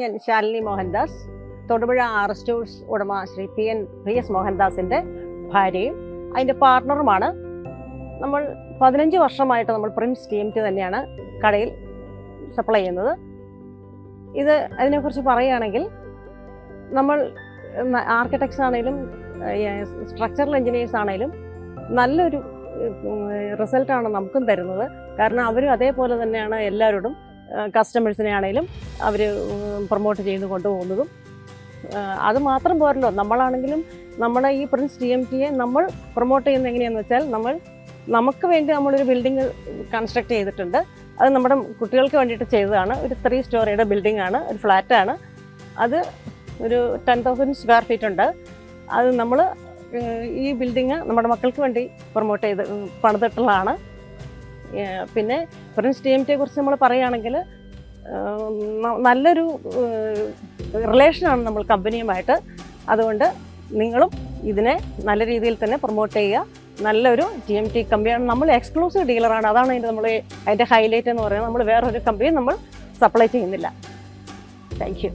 ഞാൻ Shalini Mohandas Thodupuzha R stores ഉടമ Shri P N P S മോഹൻദാസിന്റെ ഭാര്യയും അതിന്റെ പാർട്ണറുമാണ്. നമ്മൾ പതിനഞ്ച് വർഷമായിട്ട് നമ്മൾ പ്രിൻസ് ടി എം ടി തന്നെയാണ് കടയിൽ സപ്ലൈ ചെയ്യുന്നത്. ഇത് അതിനെക്കുറിച്ച് പറയുകയാണെങ്കിൽ നമ്മൾ ആർക്കിടെക്ട്സ് ആണെങ്കിലും സ്ട്രക്ചറൽ എഞ്ചിനീയേഴ്സ് ആണെങ്കിലും നല്ലൊരു റിസൾട്ടാണ് നമുക്കും തരുന്നത്. കാരണം അവരും അതേപോലെ തന്നെയാണ് എല്ലാവരോടും കസ്റ്റമേഴ്സിനെ ആണെങ്കിലും അവർ പ്രൊമോട്ട് ചെയ്ത് കൊണ്ടുപോകുന്നതും. അത് മാത്രം പോരല്ലോ. നമ്മളാണെങ്കിലും നമ്മുടെ ഈ പ്രിൻസ് ടി എം ടിയെ നമ്മൾ പ്രൊമോട്ട് ചെയ്യുന്നത് എങ്ങനെയാണെന്ന് വെച്ചാൽ നമ്മൾ നമുക്ക് വേണ്ടി നമ്മളൊരു ബിൽഡിംഗ് കൺസ്ട്രക്ട് ചെയ്തിട്ടുണ്ട്. അത് നമ്മുടെ കുട്ടികൾക്ക് വേണ്ടിയിട്ട് ചെയ്തതാണ്. ഒരു ത്രീ സ്റ്റോറിയുടെ ബിൽഡിംഗ് ആണ്. ഒരു ഫ്ലാറ്റാണ് അത് ഒരു ടെൻ തൗസൻഡ് സ്ക്വയർ ഫീറ്റ് ഉണ്ട്. അത് നമ്മൾ ഈ ബിൽഡിങ് നമ്മുടെ മക്കൾക്ക് വേണ്ടി പ്രൊമോട്ട് ചെയ്ത് പണിതിട്ടുള്ളതാണ്. പിന്നെ ഫ്രഞ്ച് ടി എം ടിയെ കുറിച്ച് നമ്മൾ പറയുകയാണെങ്കിൽ നല്ലൊരു റിലേഷനാണ് നമ്മൾ കമ്പനിയുമായിട്ട് അതുകൊണ്ട് നിങ്ങളും ഇതിനെ നല്ല രീതിയിൽ തന്നെ പ്രൊമോട്ട് ചെയ്യുക. നല്ലൊരു ടി എം ടി കമ്പനിയാണ് നമ്മൾ എക്സ്ക്ലൂസീവ് ഡീലറാണ് അതാണ് അതിന്റെ നമ്മൾ അതിന്റെ ഹൈലൈറ്റ് എന്ന് പറയുന്നത്. നമ്മൾ വേറൊരു കമ്പനി നമ്മൾ സപ്ലൈ ചെയ്യുന്നില്ല. Thank you